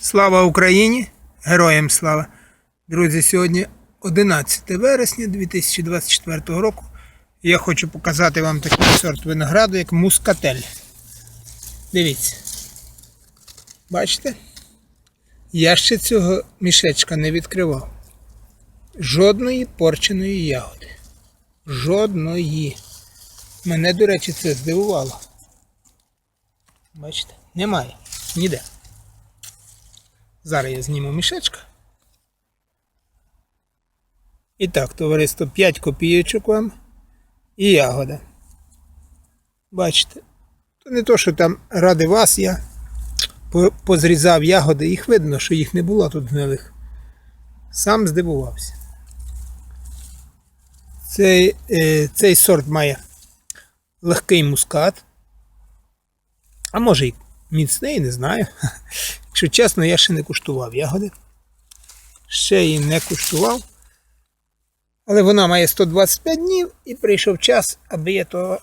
Слава Україні! Героям слава! Друзі, сьогодні 11 вересня 2024 року. Я хочу показати вам такий сорт винограду, як мускатель. Дивіться. Бачите? Я ще цього мішечка не відкривав. Жодної порченої ягоди. Жодної. Мене, до речі, це здивувало. Бачите? Немає. Ніде. Зараз я зніму мішечка. І так, товариство, 5 копійочок вам і ягода. Бачите? То не то, що там ради вас я позрізав ягоди, їх видно, що їх не було тут гнилих. Сам здивувався. Цей, е, цей сорт має легкий мускат. А може й міцний, не знаю. Якщо чесно, я ще не куштував ягоди. Ще її не куштував. Але вона має 125 днів і прийшов час, аби я то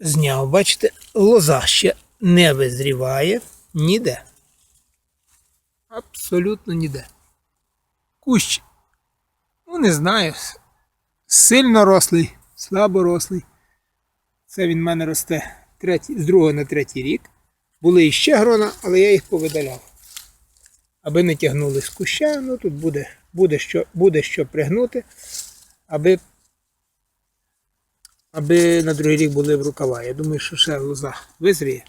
зняв. Бачите, лоза ще не визріває ніде. Абсолютно ніде. Кущ, ну не знаю, сильно рослий, слабо рослий. Це він в мене росте третій, з другого на третій рік. Були іще грона, але я їх повидаляв. Аби не тягнули з куща, ну тут буде, буде, що, буде що пригнути, аби, аби на другий рік були в рукава. Я думаю, що ще лоза визріє.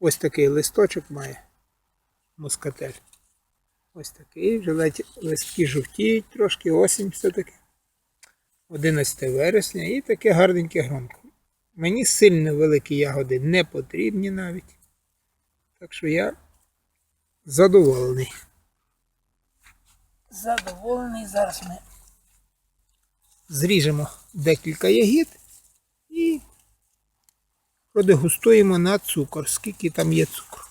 Ось такий листочок має мускатель. Ось такий, вже листки жовтіють трошки, осінь все-таки. 11 вересня і таке гарненьке гронко. Мені сильно великі ягоди не потрібні навіть. Так що я задоволений. Задоволений. Зараз ми зріжемо декілька ягід і продегустуємо на цукор, скільки там є цукру.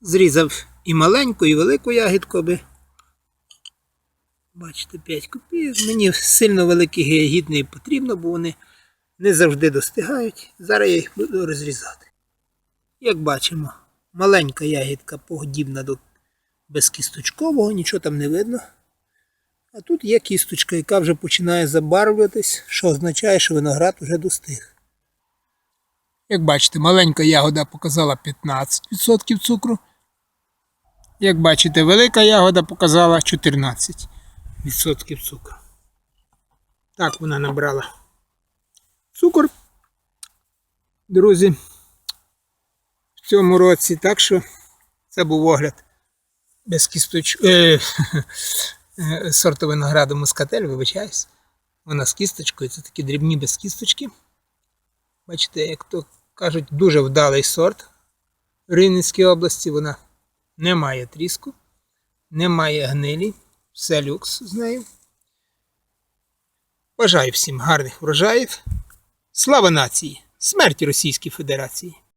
Зрізав і маленьку, і велику ягідку, аби. Бачите, 5 копійок. Мені сильно великих ягід не потрібно, бо вони не завжди достигають. Зараз я їх буду розрізати. Як бачимо, маленька ягідка подібна до безкісточкового, нічого там не видно. А тут є кісточка, яка вже починає забарвлюватись, що означає, що виноград вже достиг. Як бачите, маленька ягода показала 15% цукру. Як бачите, велика ягода показала 14% цукру. Так вона набрала цукор, друзі, цьому році. Так що це був огляд без кісточ... е, е, сорту винограду мускатель, вибачаюсь. Вона з кісточкою, це такі дрібні без кісточки. Бачите, як то кажуть, дуже вдалий сорт в Рівненській області. Вона не має тріску, не має гнилі, все люкс з нею. Бажаю всім гарних врожаїв. Слава нації! Смерть Російській Федерації!